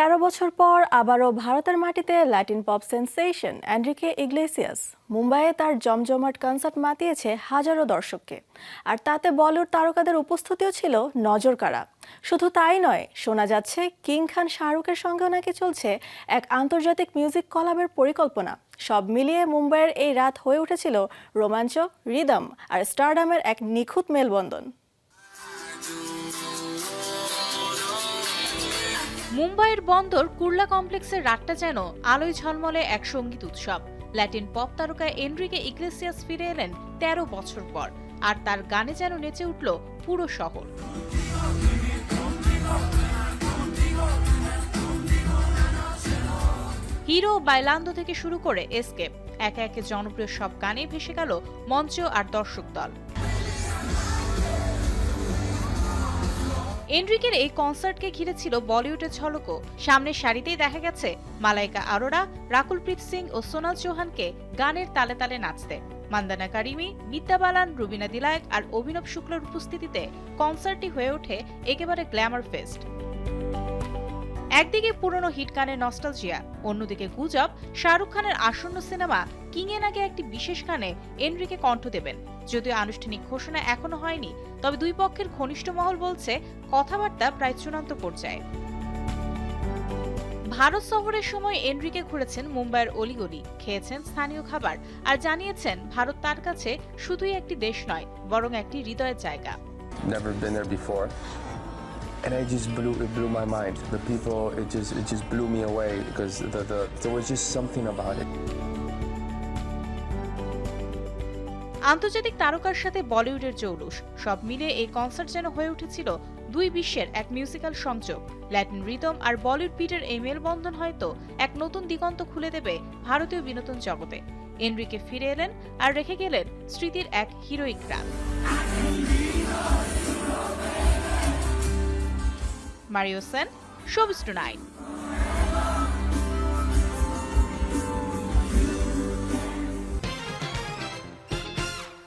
তেরো বছর পর আবারও ভারতের মাটিতে Latin pop sensation Enrique Iglesias. মুম্বাইয়ে তার জমজমাট কনসার্ট মাতিয়েছে হাজারো দর্শককে। আর তাতে বলিউড তারকাদের উপস্থিতিও ছিল নজর নজরকাড়া। শুধু তাই নয়, শোনা যাচ্ছে কিং খান শাহরুখের সঙ্গেও নাকি চলছে এক আন্তর্জাতিক মিউজিক কলাবের পরিকল্পনা। সব মিলিয়ে মুম্বাইয়ের এই রাত হয়ে উঠেছিল রোমাঞ্চক রিদম আর স্টারডামের এক নিখুঁত মেলবন্ধন। মুম্বাইয়ের বন্দর কুর্লা কমপ্লেক্সের রাতটা যেন আলোয় ঝলমলে এক সংগীত উৎসব। ল্যাটিন পপ তারকা এনরিকে ইগলেসিয়াস ফিরে এলেন তেরো বছর পর, আর তার গানে যেন নেচে উঠল পুরো শহর। হিরো বাইলান্দো থেকে শুরু করে এসকেপ, একে একে জনপ্রিয় সব গানে ভেসে গেল মঞ্চ আর দর্শক দল। এনরিকের এই কনসার্টকে ঘিরে ছিল বলিউডের ঝলকও। সামনের সারিতেই দেখা গেছে মালাইকা আরোরা, রাকুলপ্রীত সিং ও সোনাল চৌহানকে গানের তালে তালে নাচতে। মান্দানা কারিমি বিদ্যা বালান, রুবিনা দিলায়ক আর অভিনব শুক্লার উপস্থিতিতে কনসার্টটি হয়ে ওঠে একেবারে গ্ল্যামার ফেস্ট। একদিকে পুরনো হিট গানের নস্টালজিয়া, অন্যদিকে গুজব, শাহরুখ খানের আসন্ন সিনেমা কিংয়ে নাকি একটি বিশেষ গানে এনরিকে কণ্ঠ দেবেন। যদিও আনুষ্ঠানিক ঘোষণা এখনও হয়নি, তবে দুই পক্ষের ঘনিষ্ঠ মহল বলছে কথাবার্তা প্রায় চূড়ান্ত পর্যায়ে। ভারত সফরের সময় এনরিকে ঘুরেছেন মুম্বাইয়ের অলিগলি, খেয়েছেন স্থানীয় খাবার আর জানিয়েছেন ভারত তার কাছে শুধুই একটি দেশ নয়, বরং একটি হৃদয়ের জায়গা। Never been there before. And it just blew it blew my mind. The people it just it just blew me away because the, the there was just something about it. আন্তর্জাতিক তারকার সাথে বলিউডের জৌলুস। সব মিলিয়ে এই কনসার্ট যেন হয়ে উঠেছিল দুই বিশ্বের এক মিউজিক্যাল সংযোগ। ল্যাটিন রিদম আর বলিউড পিটের এই মেলবন্ধন হয়তো এক নতুন দিগন্ত খুলে দেবে ভারতীয় বিনোদন জগতে। এনরিকে ফিরে এলেন আর রেখে গেলেন স্মৃতির এক হিরোইক রাত মারিওসেন শোবিস টু নাইট